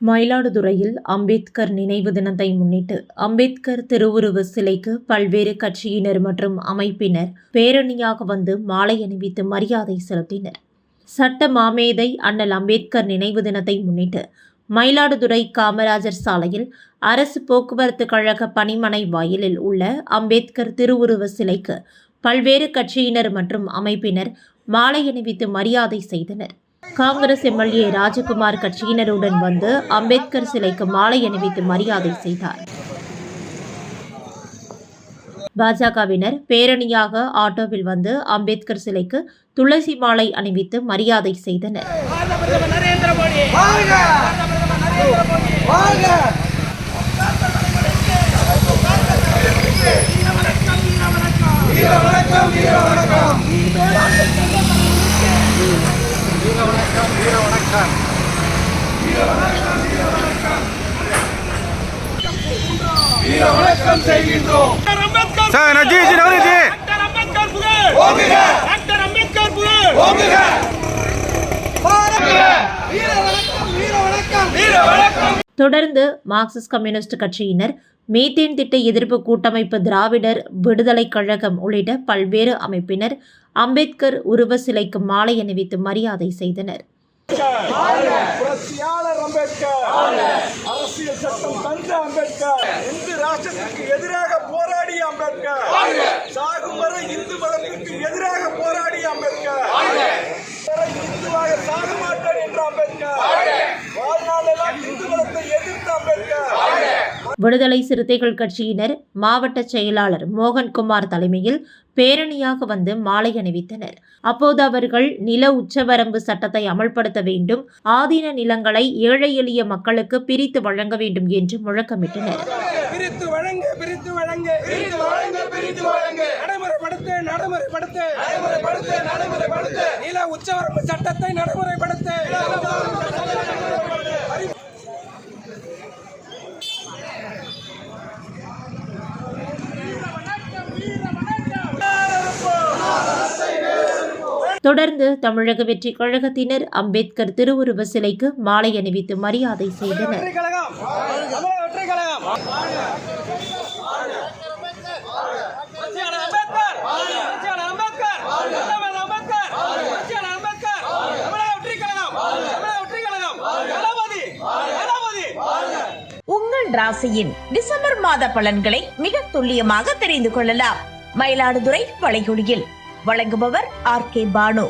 மயிலாடுதுறையில் அம்பேத்கர் நினைவு தினத்தை முன்னிட்டு அம்பேத்கர் திருவுருவ சிலைக்கு பல்வேறு கட்சியினர் மற்றும் அமைப்பினர் பேரணியாக வந்து மாலை அணிவித்து மரியாதை செலுத்தினர். சட்ட மாமேதை அண்ணல் அம்பேத்கர் நினைவு தினத்தை முன்னிட்டு மயிலாடுதுறை காமராஜர் சாலையில் அரசு போக்குவரத்து கழக பணிமனை வாயிலில் உள்ள அம்பேத்கர் திருவுருவ சிலைக்கு பல்வேறு கட்சியினர் மற்றும் அமைப்பினர் மாலை அணிவித்து மரியாதை செய்தனர். காங்கிரஸ் எம்எல்ஏ ராஜகுமார் கட்சியினருடன் வந்து அம்பேத்கர் சிலைக்கு மாலை அணிவித்து மரியாதை செய்தார். பாஜகவினர் பேரணியாக ஆட்டோவில் வந்து அம்பேத்கர் சிலைக்கு துளசி மாலை அணிவித்து மரியாதை செய்தனர். பாரத பிரதமர் நரேந்திர மோடி வாழ்க வீர வணக்கம் வீர வணக்கம் வீர வணக்கம் செய்கின்றோம் சார் நஜி ஜி நவரி ஜி டாக்டர் அம்பேத்கர் புகழ் ஓங்குக டாக்டர் அம்பேத்கர் புகழ் ஓங்குக பாரத தொடர்ந்து மார்க்சிஸ்ட் கம்யூனிஸ்ட் கட்சியினர் மீத்தேன் திட்ட எதிர்ப்பு கூட்டமைப்பு திராவிடர் விடுதலை கழகம் உள்ளிட்ட பல்வேறு அமைப்பினர் அம்பேத்கர் உருவ சிலைக்கு மாலை அணிவித்து மரியாதை செய்தனர். அரசியல் சட்டம் தந்த அம்பேத்கர். இந்து ராஷ்டிரத்திற்கு எதிராக போராடிய அம்பேத்கர். சாகும் வரை இந்து மதத்திற்கு எதிராக போராடிய அம்பேத்கர். இந்துவாக சாக மாட்டார் என்ற அம்பேத்கர் வாழ்நாளெல்லாம் இந்து மதத்தை எதிர்த்த அம்பேத்கர் விடுதலை சிறுத்தைகள் கட்சியினர் மாவட்ட செயலாளர் மோகன்குமார் தலைமையில் பேரணியாக வந்து மாலை அணிவித்தனர். அப்போது அவர்கள் நில உச்சவரம்பு சட்டத்தை அமல்படுத்த வேண்டும் ஆதீன நிலங்களை ஏழை எளிய மக்களுக்கு பிரித்து வழங்க வேண்டும் என்று முழக்கமிட்டனர். பிரித்து வழங்கு பிரித்து வழங்கு பிரித்து வழங்க பிரித்து வழங்க. நடைமுறைப்படுத்து நடைமுறைப்படுத்து. நடைமுறைப்படுத்த நடைமுறைப்படுத்த நில உச்சவரம்பு சட்டத்தை நடைமுறைப்படுத்த. தொடர்ந்து தமிழக வெற்றி கழகத்தினர் அம்பேத்கர் திருவுருவ சிலைக்கு மாலை அணிவித்து மரியாதை செய்தனர். உங்கள் ராசியின் டிசம்பர் மாத பலன்களை மிக துல்லியமாக தெரிந்து கொள்ளலாம். மயிலாடுதுறை வளைகுடியில். வழங்குபவர் ஆர் கே பானு.